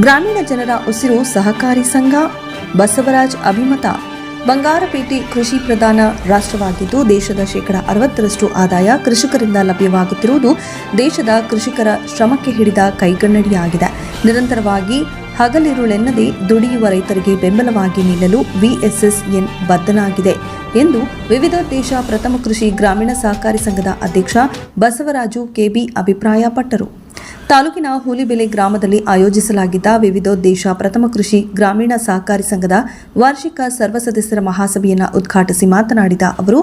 ಗ್ರಾಮೀಣ ಜನರ ಉಸಿರು ಸಹಕಾರಿ ಸಂಘ, ಬಸವರಾಜ್ ಅಭಿಮತ, ಬಂಗಾರಪೇಟೆ ಕೃಷಿ ಪ್ರಧಾನ ರಾಷ್ಟ್ರವಾಗಿದ್ದು ದೇಶದ ಶೇಕಡ ಅರವತ್ತರಷ್ಟು ಆದಾಯ ಕೃಷಿಕರಿಂದ ಲಭ್ಯವಾಗುತ್ತಿರುವುದು ದೇಶದ ಕೃಷಿಕರ ಶ್ರಮಕ್ಕೆ ಹಿಡಿದ ಕೈಗನ್ನಡಿಯಾಗಿದೆ. ನಿರಂತರವಾಗಿ ಹಗಲಿರುಳೆನ್ನದೆ ದುಡಿಯುವ ರೈತರಿಗೆ ಬೆಂಬಲವಾಗಿ ನಿಲ್ಲಲು ವಿಎಸ್ಎಸ್ಎನ್ ಬದ್ಧನಾಗಿದೆ ಎಂದು ವಿವಿಧ ದೇಶ ಪ್ರಥಮ ಕೃಷಿ ಗ್ರಾಮೀಣ ಸಹಕಾರಿ ಸಂಘದ ಅಧ್ಯಕ್ಷ ಬಸವರಾಜು ಕೆಬಿ ಅಭಿಪ್ರಾಯಪಟ್ಟರು. ತಾಲೂಕಿನ ಹುಲಿಬೆಲೆ ಗ್ರಾಮದಲ್ಲಿ ಆಯೋಜಿಸಲಾಗಿದ್ದ ವಿವಿಧೋದ್ದೇಶ ಪ್ರಥಮ ಕೃಷಿ ಗ್ರಾಮೀಣ ಸಹಕಾರಿ ಸಂಘದ ವಾರ್ಷಿಕ ಸರ್ವ ಸದಸ್ಯರ ಮಹಾಸಭೆಯನ್ನು ಉದ್ಘಾಟಿಸಿ ಮಾತನಾಡಿದ ಅವರು,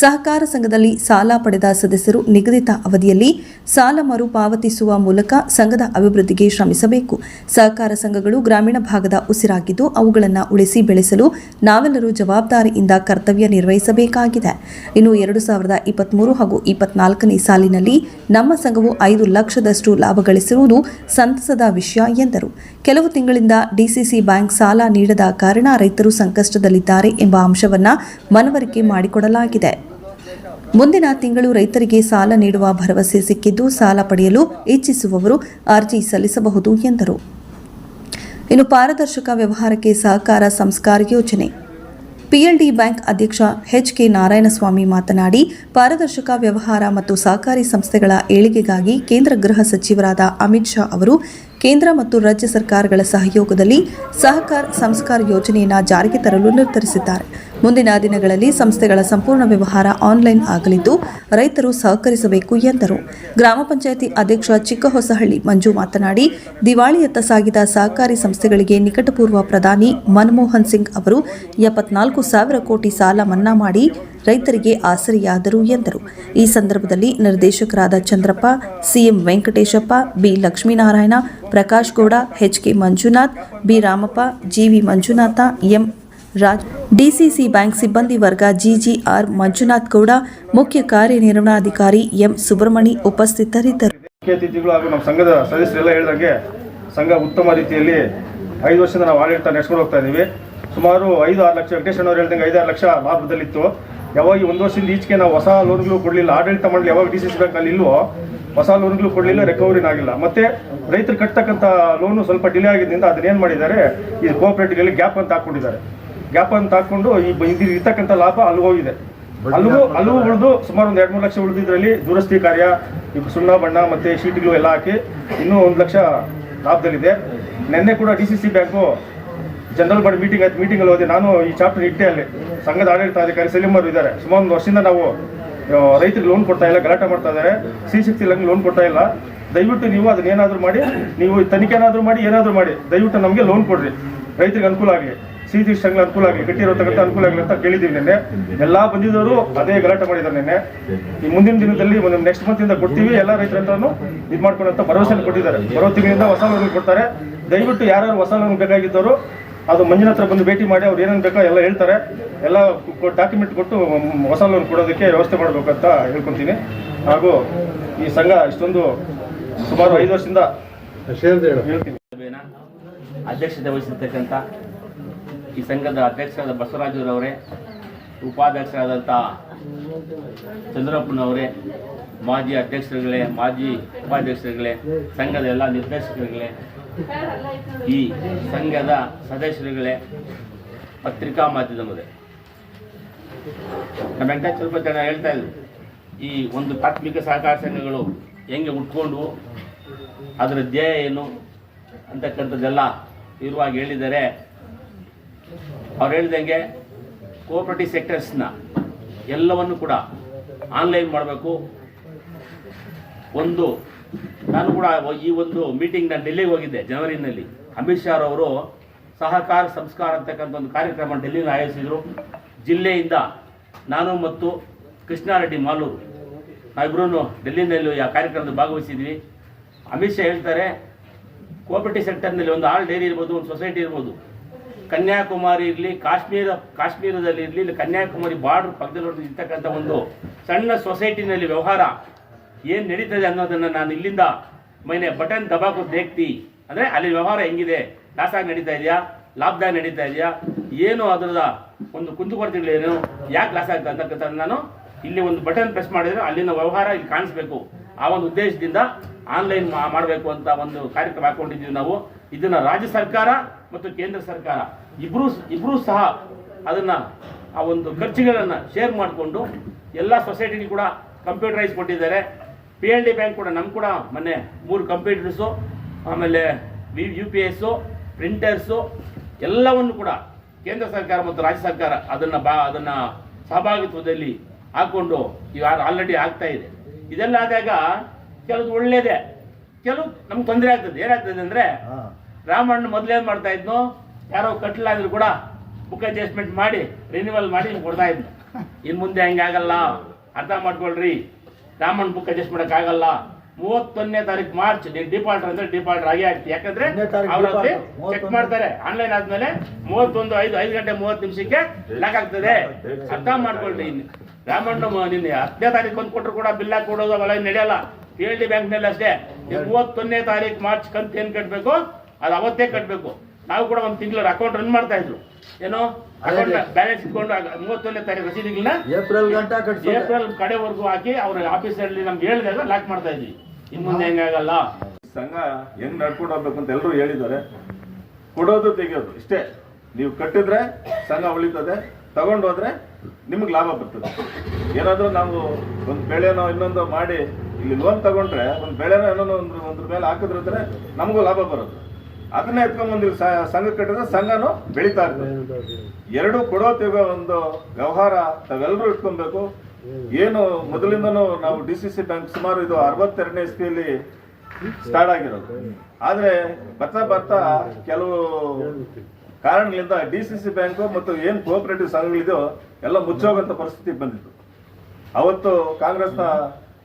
ಸಹಕಾರ ಸಂಘದಲ್ಲಿ ಸಾಲ ಪಡೆದ ಸದಸ್ಯರು ನಿಗದಿತ ಅವಧಿಯಲ್ಲಿ ಸಾಲ ಮರುಪಾವತಿಸುವ ಮೂಲಕ ಸಂಘದ ಅಭಿವೃದ್ಧಿಗೆ ಶ್ರಮಿಸಬೇಕು. ಸಹಕಾರ ಸಂಘಗಳು ಗ್ರಾಮೀಣ ಭಾಗದ ಉಸಿರಾಗಿದ್ದು ಅವುಗಳನ್ನು ಉಳಿಸಿ ಬೆಳೆಸಲು ನಾವೆಲ್ಲರೂ ಜವಾಬ್ದಾರಿಯಿಂದ ಕರ್ತವ್ಯ ನಿರ್ವಹಿಸಬೇಕಾಗಿದೆ. ಇನ್ನು ಎರಡು ಸಾವಿರದ ಇಪ್ಪತ್ಮೂರು ಹಾಗೂ ಇಪ್ಪತ್ನಾಲ್ಕನೇ ಸಾಲಿನಲ್ಲಿ ನಮ್ಮ ಸಂಘವು ಐದು ಲಕ್ಷದಷ್ಟು ಲಾಭ ಗಳಿಸಿರುವುದು ಸಂತಸದ ವಿಷಯ ಎಂದರು. ಕೆಲವು ತಿಂಗಳಿಂದ ಡಿಸಿಸಿ ಬ್ಯಾಂಕ್ ಸಾಲ ನೀಡದ ಕಾರಣ ರೈತರು ಸಂಕಷ್ಟದಲ್ಲಿದ್ದಾರೆ ಎಂಬ ಅಂಶವನ್ನು ಮನವರಿಕೆ ಮಾಡಿಕೊಡಲಾಗಿದೆ. ಮುಂದಿನ ತಿಂಗಳು ರೈತರಿಗೆ ಸಾಲ ನೀಡುವ ಭರವಸೆ ಸಿಕ್ಕಿದ್ದು ಸಾಲ ಪಡೆಯಲು ಇಚ್ಛಿಸುವವರು ಅರ್ಜಿ ಸಲ್ಲಿಸಬಹುದು ಎಂದರು. ಇನ್ನು ಪಾರದರ್ಶಕ ವ್ಯವಹಾರಕ್ಕೆ ಸಹಕಾರ ಸಂಸ್ಕಾರ ಯೋಜನೆ. ಪಿಎಲ್ಡಿ ಬ್ಯಾಂಕ್ ಅಧ್ಯಕ್ಷ ಎಚ್ ಕೆ ನಾರಾಯಣಸ್ವಾಮಿ ಮಾತನಾಡಿ, ಪಾರದರ್ಶಕ ವ್ಯವಹಾರ ಮತ್ತು ಸಹಕಾರಿ ಸಂಸ್ಥೆಗಳ ಏಳಿಗೆಗಾಗಿ ಕೇಂದ್ರ ಗೃಹ ಸಚಿವರಾದ ಅಮಿತ್ ಶಾ ಅವರು ಕೇಂದ್ರ ಮತ್ತು ರಾಜ್ಯ ಸರ್ಕಾರಗಳ ಸಹಯೋಗದಲ್ಲಿ ಸಹಕಾರ ಸಂಸ್ಕಾರ ಯೋಜನೆಯನ್ನು ಜಾರಿಗೆ ತರಲು ನಿರ್ಧರಿಸಿದ್ದಾರೆ. ಮುಂದಿನ ದಿನಗಳಲ್ಲಿ ಸಂಸ್ಥೆಗಳ ಸಂಪೂರ್ಣ ವ್ಯವಹಾರ ಆನ್ಲೈನ್ ಆಗಲಿದ್ದು ರೈತರು ಸಹಕರಿಸಬೇಕು ಎಂದರು. ಗ್ರಾಮ ಪಂಚಾಯಿತಿ ಅಧ್ಯಕ್ಷ ಚಿಕ್ಕಹೊಸಹಳ್ಳಿ ಮಂಜು ಮಾತನಾಡಿ, ದಿವಾಳಿಯತ್ತ ಸಾಗಿದ ಸಹಕಾರಿ ಸಂಸ್ಥೆಗಳಿಗೆ ನಿಕಟಪೂರ್ವ ಪ್ರಧಾನಿ ಮನಮೋಹನ್ ಸಿಂಗ್ ಅವರು ಎಪ್ಪತ್ನಾಲ್ಕು ಸಾವಿರ ಕೋಟಿ ಸಾಲ ಮನ್ನಾ ಮಾಡಿ ರೈತರಿಗೆ ಆಸರೆಯಾದರು ಎಂದರು. ಈ ಸಂದರ್ಭದಲ್ಲಿ ನಿರ್ದೇಶಕರಾದ Chandrappa, CM Venkateshappa, B Lakshminarayana, Prakash Gowda, H K Manjunath, B Ramappa GV Manjunatha, M Raj DCC bank ಸಿಬ್ಬಂದಿ ವರ್ಗ ಜಿಜಿಆರ್ ಮಂಜುನಾಥ್ ಗೌಡ, ಮುಖ್ಯ ಕಾರ್ಯನಿರ್ವಹಣಾಧಿಕಾರಿ ಎಂ ಸುಬ್ರಹ್ಮಣಿ ಉಪಸ್ಥಿತರಿದ್ದರು. ಮುಖ್ಯ ಅತಿಥಿಗಳು ಹಾಗೂ ನಮ್ಮ ಸಂಘದ ಸದಸ್ಯರೆಲ್ಲ ಹೇಳಿದಂಗೆ ಸಂಘ ಉತ್ತಮ ರೀತಿಯಲ್ಲಿ ಐದು ವರ್ಷದಿಂದ ನಾವು ಆಡಳಿತ ನಡೆಸ್ಕೊಂಡು ಹೋಗ್ತಾ ಇದ್ದೀವಿ. ಸುಮಾರು ಐದು ಆರು ಲಕ್ಷ ವೆಂಕಟೇಶ್ ಅವರು ಹೇಳ್ದಂಗೆ ಐದಾರು ಲಕ್ಷ ಲಾಭದಲ್ಲಿತ್ತು. ಯಾವಾಗ ಈ ಒಂದು ವರ್ಷದಿಂದ ಈಚೆಗೆ ನಾವು ಹೊಸ ಲೋನ್ಗಳು ಕೊಡಲಿಲ್ಲ ಆಡಳಿತ ಮಾಡಲಿ ಯಾವಾಗ ಡಿ ಸಿ ಸಿ ಬ್ಯಾಂಕ್ನಲ್ಲಿ ಇಲ್ವೋ ಹೊಸ ಲೋನ್ಗಳು ಕೊಡಲಿಲ್ಲ ರಿಕವರಿನ ಆಗಿಲ್ಲ ಮತ್ತೆ ರೈತರು ಕಟ್ತಕ್ಕಂಥ ಲೋನು ಸ್ವಲ್ಪ ಡಿಲೇ ಆಗಿದ್ದರಿಂದ ಅದನ್ನೇನು ಮಾಡಿದ್ದಾರೆ ಈ ಕೋಆಪರೇಟಿವ್ಗಳಲ್ಲಿ ಗ್ಯಾಪ್ ಅಂತ ಹಾಕೊಂಡಿದ್ದಾರೆ ಗ್ಯಾಪ್ ಅಂತ ಹಾಕೊಂಡು ಈ ಇರ್ತಕ್ಕಂಥ ಲಾಭ ಅಲ್ಲಿ ಹೋಗಿದೆ. ಅಲ್ಲಿಗೂ ಅಲ್ಲಿಗೂ ಉಳಿದು ಸುಮಾರು ಒಂದು ಎರಡು ಮೂರು ಲಕ್ಷ ಉಳಿದಿದ್ರಲ್ಲಿ ದುರಸ್ತಿ ಕಾರ್ಯ ಈ ಸುಣ್ಣ ಬಣ್ಣ ಮತ್ತೆ ಶೀಟ್ಗಳು ಎಲ್ಲ ಹಾಕಿ ಇನ್ನೂ ಒಂದು ಲಕ್ಷ ಲಾಭದಲ್ಲಿದೆ. ನಿನ್ನೆ ಕೂಡ D C C bank general body meeting ಆಯ್ತು ಮೀಟಿಂಗಲ್ಲಿ ಹೋದೆ. ನಾನು ಈ ಚಾಪ್ಟರ್ ಇಟ್ಟೆ ಅಲ್ಲಿ. ಸಂಘದ ಆಡಳಿತಾಧಿಕಾರಿ ಸಲೀಮರು ಇದ್ದಾರೆ. ಸುಮಾರು ಒಂದು ವರ್ಷದಿಂದ ನಾವು ರೈತರಿಗೆ ಲೋನ್ ಕೊಡ್ತಾ ಇಲ್ಲ, ಗಲಾಟೆ ಮಾಡ್ತಾ ಇದ್ದಾರೆ. ಸಿ ಶಕ್ತಿ ಲೋನ್ ಕೊಡ್ತಾ ಇಲ್ಲ. ದಯವಿಟ್ಟು ನೀವು ಅದನ್ನ ಏನಾದರೂ ಮಾಡಿ, ನೀವು ತನಿಖೆ ಏನಾದರೂ ಮಾಡಿ ಏನಾದರೂ ಮಾಡಿ. ದಯವಿಟ್ಟು ನಮಗೆ ಲೋನ್ ಕೊಡ್ರಿ. ರೈತರಿಗೆ ಅನುಕೂಲ ಆಗಲಿ. ಸಿ ಸಿ ಸಂಘ ಅನುಕೂಲ ಆಗಲಿ. ಗಟ್ಟಿರತಕ್ಕಂಥ ಅನುಕೂಲ ಆಗಲಿ ಅಂತ ಕೇಳಿದ್ದೀವಿ ನಿನ್ನೆ. ಎಲ್ಲ ಬಂದಿದ್ದವರು ಅದೇ ಗಲಾಟೆ ಮಾಡಿದ್ದಾರೆ ನಿನ್ನೆ. ಈ ಮುಂದಿನ ದಿನದಲ್ಲಿ ಒಂದು ನೆಕ್ಸ್ಟ್ ಮಂತ್ ಇಂದ ಕೊಡ್ತೀವಿ. ಎಲ್ಲ ರೈತರ ಇದು ಮಾಡ್ಕೊಳ್ಳೋ ಭರವಸೆಯನ್ನು ಭರವಸೆ ಕೊಟ್ಟಿದ್ದಾರೆ. ಬರೋ ತಿಂಗಳಿಂದ ಹೊಸ ಲೋನ್ ಕೊಡ್ತಾರೆ. ದಯವಿಟ್ಟು ಯಾರು ಹೊಸ ಲೋನ್ ಬೇಕಾಗಿದ್ದವರು ಅದು ಮಂಜಿನ ಹತ್ರ ಬಂದು ಭೇಟಿ ಮಾಡಿ ಅವ್ರು ಏನೇನು ಬೇಕೋ ಎಲ್ಲ ಹೇಳ್ತಾರೆ. ಎಲ್ಲ ಡಾಕ್ಯುಮೆಂಟ್ ಕೊಟ್ಟು ಹೊಸ ಲೋನ್ ಕೊಡೋದಕ್ಕೆ ವ್ಯವಸ್ಥೆ ಮಾಡಬೇಕು ಅಂತ ಹೇಳ್ಕೊತೀನಿ. ಹಾಗೂ ಈ ಸಂಘ ಇಷ್ಟೊಂದು ಸುಮಾರು ಐದು ವರ್ಷದಿಂದ ಹೇಳ್ತೀನಿ. ಅಧ್ಯಕ್ಷತೆ ವಹಿಸಿರ್ತಕ್ಕಂಥ ಈ ಸಂಘದ ಅಧ್ಯಕ್ಷರಾದ ಬಸವರಾಜರವರೇ ಉಪಾಧ್ಯಕ್ಷರಾದಂಥ ಚಂದ್ರಪ್ಪನವರೇ ಮಾಜಿ ಅಧ್ಯಕ್ಷರುಗಳೇ ಮಾಜಿ ಉಪಾಧ್ಯಕ್ಷರುಗಳೇ ಸಂಘದ ಎಲ್ಲ ನಿರ್ದೇಶಕರುಗಳೇ ಈ ಸಂಘದ ಸದಸ್ಯರುಗಳೇ ಪತ್ರಿಕಾ ಮಾಧ್ಯಮದೇ ನಮ್ಮ ವೆಂಕಟ ಸ್ವಲ್ಪ ಜನ ಹೇಳ್ತಾ ಇದ್ರು, ಈ ಒಂದು ಪ್ರಾಥಮಿಕ ಸಹಕಾರ ಸಂಘಗಳು ಹೆಂಗೆ ಉಟ್ಕೊಂಡು ಅದರ ಧ್ಯೇಯ ಏನು ಅಂತಕ್ಕಂಥದ್ದೆಲ್ಲ ಇರುವಾಗ ಹೇಳಿದರೆ, ಅವ್ರು ಹೇಳ್ದಂಗೆ ಕೋಆಪರೇಟಿವ್ ಸೆಕ್ಟರ್ಸ್ನ ಎಲ್ಲವನ್ನು ಕೂಡ ಆನ್ಲೈನ್ ಮಾಡಬೇಕು. ಒಂದು ನಾನು ಕೂಡ ಈ ಒಂದು ಮೀಟಿಂಗ್ ನಾನು ಡೆಲ್ಲಿಗೆ ಹೋಗಿದ್ದೆ ಜನವರಿನಲ್ಲಿ ಅಮಿತ್ ಶಾ ಅವರು ಸಹಕಾರ, ಸಂಸ್ಕಾರ ಅಂತಕ್ಕಂಥ ಒಂದು ಕಾರ್ಯಕ್ರಮ ಡೆಲ್ಲಿನಲ್ಲಿ ಆಯೋಜಿಸಿದರು. ಜಿಲ್ಲೆಯಿಂದ ನಾನು ಮತ್ತು ಕೃಷ್ಣಾರೆಡ್ಡಿ ಮಾಲೂರು ನಾವಿಬ್ಬರೂ ಡೆಲ್ಲಿನಲ್ಲಿ ಆ ಕಾರ್ಯಕ್ರಮದಲ್ಲಿ ಭಾಗವಹಿಸಿದ್ವಿ. ಅಮಿತ್ ಶಾ ಹೇಳ್ತಾರೆ ಕೋಪರೇಟಿವ್ ಸೆಕ್ಟರ್ನಲ್ಲಿ ಒಂದು ಹಾಲ್ ಡೈರಿ ಇರ್ಬೋದು, ಒಂದು ಸೊಸೈಟಿ ಇರ್ಬೋದು. ಕನ್ಯಾಕುಮಾರಿ ಇರಲಿ, ಕಾಶ್ಮೀರ ಕಾಶ್ಮೀರದಲ್ಲಿ ಇರಲಿ ಇಲ್ಲಿ ಕನ್ಯಾಕುಮಾರಿ ಬಾರ್ಡರ್ ಪಕ್ಕದಲ್ಲಿ ಇರ್ತಕ್ಕಂಥ ಒಂದು ಸಣ್ಣ ಸೊಸೈಟಿನಲ್ಲಿ ವ್ಯವಹಾರ ಏನು ನಡೀತದೆ ಅನ್ನೋದನ್ನು ನಾನು ಇಲ್ಲಿಂದ ಮೈನೆ ಬಟನ್ ದಬಾಕು ದೇಕ್ತಿ. ಅಂದರೆ ಅಲ್ಲಿ ವ್ಯವಹಾರ ಹೆಂಗಿದೆ? ಲಾಸಾಗಿ ನಡೀತಾ ಇದೆಯಾ? ಲಾಭದಾಗಿ ನಡೀತಾ ಇದೆಯಾ? ಏನು ಅದರದ ಒಂದು ಕುಂದುಕೊರತೆಗಳೇನು? ಯಾಕೆ ಲಾಸ್ ಆಗ್ತದೆ ಅಂತಕ್ಕಂಥ ನಾನು ಇಲ್ಲಿ ಒಂದು ಬಟನ್ ಪ್ರೆಸ್ ಮಾಡಿದ್ರೆ ಅಲ್ಲಿನ ವ್ಯವಹಾರ ಇಲ್ಲಿ ಕಾಣಿಸ್ಬೇಕು. ಆ ಒಂದು ಉದ್ದೇಶದಿಂದ ಆನ್ಲೈನ್ ಮಾಡಬೇಕು ಅಂತ ಒಂದು ಕಾರ್ಯಕ್ರಮ ಹಾಕೊಂಡಿದ್ದೀವಿ ನಾವು. ಇದನ್ನ ರಾಜ್ಯ ಸರ್ಕಾರ ಮತ್ತು ಕೇಂದ್ರ ಸರ್ಕಾರ ಇಬ್ಬರೂ ಇಬ್ಬರೂ ಸಹ ಅದನ್ನ ಆ ಒಂದು ಖರ್ಚುಗಳನ್ನು ಶೇರ್ ಮಾಡಿಕೊಂಡು ಎಲ್ಲ ಸೊಸೈಟಿಗೂ ಕೂಡ ಕಂಪ್ಯೂಟರೈಸ್ ಕೊಟ್ಟಿದ್ದಾರೆ. ಪಿ ಎಲ್ ಡಿ ಬ್ಯಾಂಕ್ ಕೂಡ ನಮ್ಗೆ ಕೂಡ ಮೊನ್ನೆ ಮೂರು ಕಂಪ್ಯೂಟರ್ಸು ಆಮೇಲೆ V U P S printers ಎಲ್ಲವನ್ನು ಕೂಡ ಕೇಂದ್ರ ಸರ್ಕಾರ ಮತ್ತು ರಾಜ್ಯ ಸರ್ಕಾರ ಅದನ್ನು ಬಾ ಅದನ್ನು ಸಹಭಾಗಿತ್ವದಲ್ಲಿ ಹಾಕ್ಕೊಂಡು ಈಗ ಆಲ್ರೆಡಿ ಆಗ್ತಾ ಇದೆ. ಇದೆಲ್ಲ ಆದಾಗ ಕೆಲವು ಒಳ್ಳೇದೇ. ಕೆಲವು ನಮ್ಗೆ ತೊಂದರೆ ಆಗ್ತದೆ. ಏನಾಗ್ತದೆ ಅಂದರೆ ರಾಮಣ್ಣ ಮೊದಲೇನು ಮಾಡ್ತಾ ಇದ್ನು ಯಾರೋ ಕಟ್ಟಲಾದ್ರು ಕೂಡ ಬುಕ್ ಅಡ್ಜಸ್ಟ್ಮೆಂಟ್ ಮಾಡಿ ರಿನ್ಯೂವಲ್ ಮಾಡಿ ಕೊಡ್ತಾ ಇದ್ನು. ಇನ್ನು ಮುಂದೆ ಹಂಗಾಗಲ್ಲ ಅರ್ಥ ಮಾಡ್ಕೊಳ್ರಿ. ರಾಮಣ್ಣ ಬುಕ್ ಅಡ್ಜಸ್ಟ್ ಮಾಡೋಕ್ಕಾಗಲ್ಲ. ಮೂವತ್ತೊಂದನೇ ತಾರೀಕು ಮಾರ್ಚ್ ನೀವು ಡಿಫಾಲ್ಟರ್ ಅಂದ್ರೆ ಡಿಫಾಲ್ಟರ್ ಆಗಿ ಆಗ್ತಿ. ಯಾಕಂದ್ರೆ ಅವರಲ್ಲಿ ಚೆಕ್ ಮಾಡ್ತಾರೆ. ಆನ್ಲೈನ್ ಆದ್ಮೇಲೆ ಮೂವತ್ತೊಂದು ಐದು ಐದು ಗಂಟೆ ಮೂವತ್ತು ನಿಮಿಷಕ್ಕೆ ಲಾಕ್ ಆಗ್ತದೆ. ಅರ್ಥ ಮಾಡ್ಕೊಳ್ರಿ ಇನ್ನು. ರಾಮಣ್ಣ ನಿನ್ನೆ ಹತ್ತನೇ ತಾರೀಕು ಬಂದು ಕೊಟ್ಟರು ಕೂಡ ಬಿಲ್ ಹಾಕಿ ಕೊಡೋದು ಅವೆಲ್ಲ ನಡೆಯಲ್ಲ. ಪಿ ಎಲ್ ಡಿ ಬ್ಯಾಂಕ್ನಲ್ಲಿ ಅಷ್ಟೇ. ಮೂವತ್ತೊಂದನೇ ತಾರೀಕು ಮಾರ್ಚ್ ಕಂತು ಏನು ಕಟ್ಟಬೇಕು ಅದು ಅವತ್ತೇ ಕಟ್ಟಬೇಕು ನಾವು ಕೂಡ ಒಂದು ತಿಂಗಳ ಅಕೌಂಟ್ ರನ್ ಮಾಡ್ತಾ ಇದ್ರು ಏನೋ ಅಕೌಂಟ್ ಬ್ಯಾಲೆನ್ಸ್ ಇಟ್ಕೊಂಡು ಮೂವತ್ತೊಂದನೇ ತಾರೀಕು ರಸೀದಿಗಳನ್ನ ಏಪ್ರಿಲ್ ಏಪ್ರಿಲ್ ಕಡೆವರೆಗೂ ಹಾಕಿ ಅವ್ರ ಆಫೀಸಲ್ಲಿ ನಮ್ಗೆ ಹೇಳಿದಾಗ ಲಾಕ್ ಮಾಡ್ತಾ ಇದ್ವಿ. ಇನ್ನು ಮುಂದೆ ಹೆಂಗಾಗಲ್ಲ ಸಂಘ ಹೆಂಗ್ ನಡ್ಕೊಂಡು ಹೋಗ್ಬೇಕು ಅಂತ ಎಲ್ಲರೂ ಹೇಳಿದ್ದಾರೆ. ಕೊಡೋದು ತೆಗಿಯೋದು ಇಷ್ಟೇ. ನೀವು ಕಟ್ಟಿದ್ರೆ ಸಂಘ ಉಳಿತದೆ ತಗೊಂಡು ಹೋದ್ರೆ ನಿಮಗೆ ಲಾಭ ಬರ್ತದೆ. ಏನಾದ್ರೂ ನಾವು ಒಂದು ಬೆಳೆನೋ ಇನ್ನೊಂದು ಮಾಡಿ ಇಲ್ಲಿ ಲೋನ್ ತಗೊಂಡ್ರೆ ಒಂದು ಬೆಳೆನೋ ಇನ್ನೊಂದು ಒಂದು ಒಂದ್ರ ಮೇಲೆ ಹಾಕಿದ್ರೆ ನಮಗೂ ಲಾಭ ಬರೋದು ಅದನ್ನ ಎತ್ಕೊಂಡ್ ಬಂದಿಲ್ಲ ಸ- ಸಂಘ ಕಟ್ಟಿದ್ರೆ ಸಂಘನೂ ಬೆಳೀತಾ ಇರ್ತದೆ. ಎರಡು ಕೊಡೋ ತೆಗೋ ಒಂದು ವ್ಯವಹಾರ ತಾವೆಲ್ಲರೂ ಇಟ್ಕೊಬೇಕು. ಏನು ಮೊದಲಿಂದನೂ ನಾವು ಡಿ ಸಿ ಸಿ ಬ್ಯಾಂಕ್ ಸುಮಾರು ಇದು ಅರವತ್ತೆರಡನೇ ಇಸ್ವಿಯಲ್ಲಿ ಸ್ಟಾರ್ಟ್ ಆಗಿರೋದು. ಆದ್ರೆ ಬರ್ತಾ ಬರ್ತಾ ಕೆಲವು ಕಾರಣಗಳಿಂದ ಡಿ ಸಿ ಸಿ ಬ್ಯಾಂಕು ಮತ್ತು ಏನು ಕೋಆಪರೇಟಿವ್ ಸಂಘಗಳಿದೆಯೋ ಎಲ್ಲ ಮುಚ್ಚೋಗಂತ ಪರಿಸ್ಥಿತಿ ಬಂದಿತ್ತು. ಅವತ್ತು ಕಾಂಗ್ರೆಸ್ನ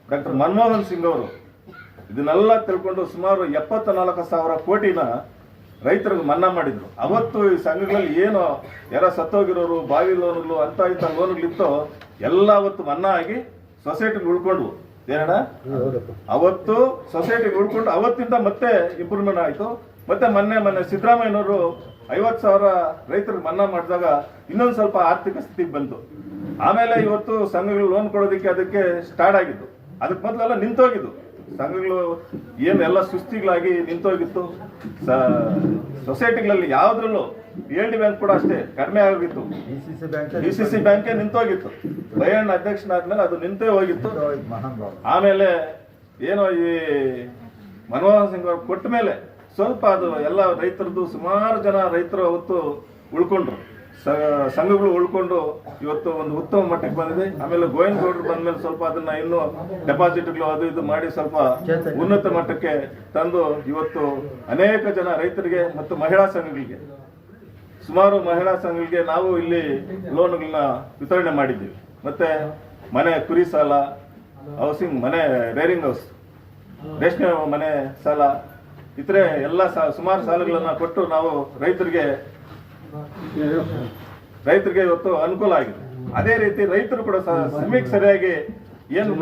ಡಾಕ್ಟರ್ ಮನಮೋಹನ್ ಸಿಂಗ್ ಅವರು ಇದನ್ನೆಲ್ಲ ತಿಳ್ಕೊಂಡು ಸುಮಾರು ಎಪ್ಪತ್ತ ನಾಲ್ಕು ಸಾವಿರ ಕೋಟಿನ ರೈತರಿಗೆ ಮನ್ನಾ ಮಾಡಿದ್ರು. ಅವತ್ತು ಈ ಸಂಘಗಳಲ್ಲಿ ಏನು ಯಾರ ಸತ್ತೋಗಿರೋರು ಬಾವಿ ಲೋನ್ಗಳು ಅಂತ ಇಂಥ ಲೋನ್ಗಳಿತ್ತು ಎಲ್ಲ ಅವತ್ತು ಮನ್ನಾ ಆಗಿ ಸೊಸೈಟಿಗೆ ಉಳ್ಕೊಂಡ್ವು. ಏನಣ್ಣ? ಅವತ್ತು ಸೊಸೈಟಿಗೆ ಉಳ್ಕೊಂಡು ಅವತ್ತಿಂದ ಮತ್ತೆ ಇಂಪ್ರೂವ್ಮೆಂಟ್ ಆಯಿತು. ಮತ್ತೆ ಮೊನ್ನೆ ಮೊನ್ನೆ ಸಿದ್ದರಾಮಯ್ಯನವರು ಐವತ್ತು ಸಾವಿರ ರೈತರಿಗೆ ಮನ್ನಾ ಮಾಡಿದಾಗ ಇನ್ನೊಂದು ಸ್ವಲ್ಪ ಆರ್ಥಿಕ ಸ್ಥಿತಿಗೆ ಬಂತು. ಆಮೇಲೆ ಇವತ್ತು ಸಂಘಗಳು ಲೋನ್ ಕೊಡೋದಕ್ಕೆ ಅದಕ್ಕೆ ಸ್ಟಾರ್ಟ್ ಆಗಿದ್ದು. ಅದಕ್ಕೆ ಮೊದಲೆಲ್ಲ ನಿಂತೋಗಿದ್ದು. ಸಂಘಗಳು ಏನು ಎಲ್ಲ ಸುಸ್ತಿಗಳಾಗಿ ನಿಂತೋಗಿತ್ತು. ಸೊಸೈಟಿಗಳಲ್ಲಿ ಯಾವುದ್ರಲ್ಲೂ ಎಲ್ ಡಿ ಬ್ಯಾಂಕ್ ಕೂಡ ಅಷ್ಟೇ ಕಡಿಮೆ ಆಗೋಗಿತ್ತು D C C bank C C ನಿಂತೋಗಿತ್ತು. Bayanna ಅಧ್ಯಕ್ಷನಾದ್ಮೇಲೆ ಅದು ನಿಂತೇ ಹೋಗಿತ್ತು. ಆಮೇಲೆ ಏನೋ ಈ ಮನಮೋಹನ್ ಸಿಂಗ್ ಅವ್ರು ಕೊಟ್ಟ ಮೇಲೆ ಸ್ವಲ್ಪ ಅದು ಎಲ್ಲ ರೈತರದ್ದು ಸುಮಾರು ಜನ ರೈತರು ಅವತ್ತು ಉಳ್ಕೊಂಡ್ರು. ಸ- ಸಂಘಗಳು ಉಳ್ಕೊಂಡು ಇವತ್ತು ಒಂದು ಉತ್ತಮ ಮಟ್ಟಕ್ಕೆ ಬಂದಿದೆ. ಆಮೇಲೆ ಗೋವಿಂದ ಗೌಡರು ಬಂದ್ಮೇಲೆ ಸ್ವಲ್ಪ ಅದನ್ನ ಇನ್ನೂ ಡೆಪಾಸಿಟ್ಗಳು ಅದು ಇದು ಮಾಡಿ ಸ್ವಲ್ಪ ಉನ್ನತ ಮಟ್ಟಕ್ಕೆ ತಂದು ಇವತ್ತು ಅನೇಕ ಜನ ರೈತರಿಗೆ ಮತ್ತು ಮಹಿಳಾ ಸಂಘಗಳಿಗೆ ಸುಮಾರು ಮಹಿಳಾ ಸಂಘಗಳಿಗೆ ನಾವು ಇಲ್ಲಿ ಲೋನ್ಗಳನ್ನ ವಿತರಣೆ ಮಾಡಿದ್ದೀವಿ. ಮತ್ತೆ ಮನೆ ಕುರಿ ಸಾಲ ಹೌಸಿಂಗ್ ಮನೆ ರೇರಿಂಗ್ ಹೌಸ್ ರೇಷ್ಮೆ ಮನೆ ಸಾಲ ಇತರೆ ಎಲ್ಲ ಸುಮಾರು ಸಾಲಗಳನ್ನು ಕೊಟ್ಟು ನಾವು ರೈತರಿಗೆ ರೈತರಿಗೆ ಇವತ್ತು ಅನುಕೂಲ ಆಗಿದೆ. ಅದೇ ರೀತಿ ರೈತರು ಕೂಡ ಸಹ ಸಮಯಕ್ಕೆ ಸರಿಯಾಗಿ ಏನು